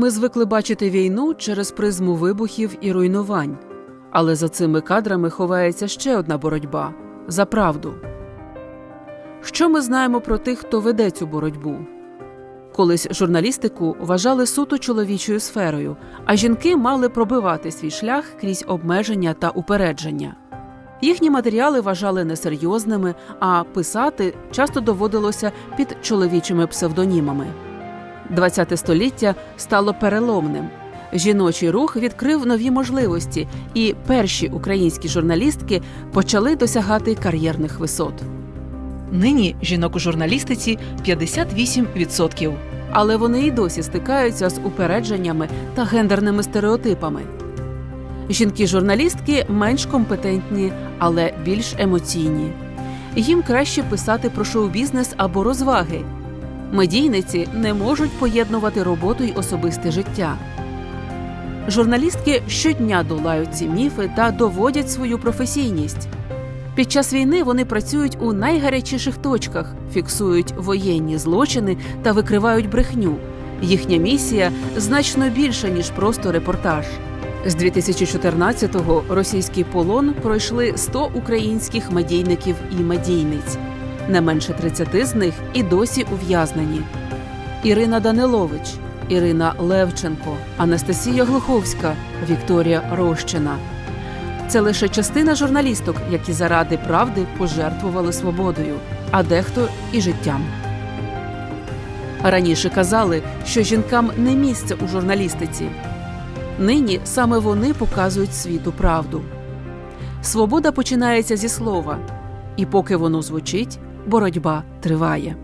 Ми звикли бачити війну через призму вибухів і руйнувань. Але за цими кадрами ховається ще одна боротьба за правду. Що ми знаємо про тих, хто веде цю боротьбу? Колись журналістику вважали суто чоловічою сферою, а жінки мали пробивати свій шлях крізь обмеження та упередження. Їхні матеріали вважали несерйозними, а писати часто доводилося під чоловічими псевдонімами. ХХ століття стало переломним. Жіночий рух відкрив нові можливості, і перші українські журналістки почали досягати кар'єрних висот. Нині жінок у журналістиці 58%. Але вони і досі стикаються з упередженнями та гендерними стереотипами. Жінки-журналістки менш компетентні, але більш емоційні. Їм краще писати про шоу-бізнес або розваги. Медійниці не можуть поєднувати роботу й особисте життя. Журналістки щодня долають ці міфи та доводять свою професійність. Під час війни вони працюють у найгарячіших точках, фіксують воєнні злочини та викривають брехню. Їхня місія значно більша ніж просто репортаж. З 2014-го російський полон пройшли 100 українських медійників і медійниць. Не менше 30 з них і досі ув'язнені. Ірина Данилович, Ірина Левченко, Анастасія Глуховська, Вікторія Рощина. Це лише частина журналісток, які заради правди пожертвували свободою, а дехто і життям. Раніше казали, що жінкам не місце у журналістиці. Нині саме вони показують світу правду. Свобода починається зі слова, і поки воно звучить, боротьба триває.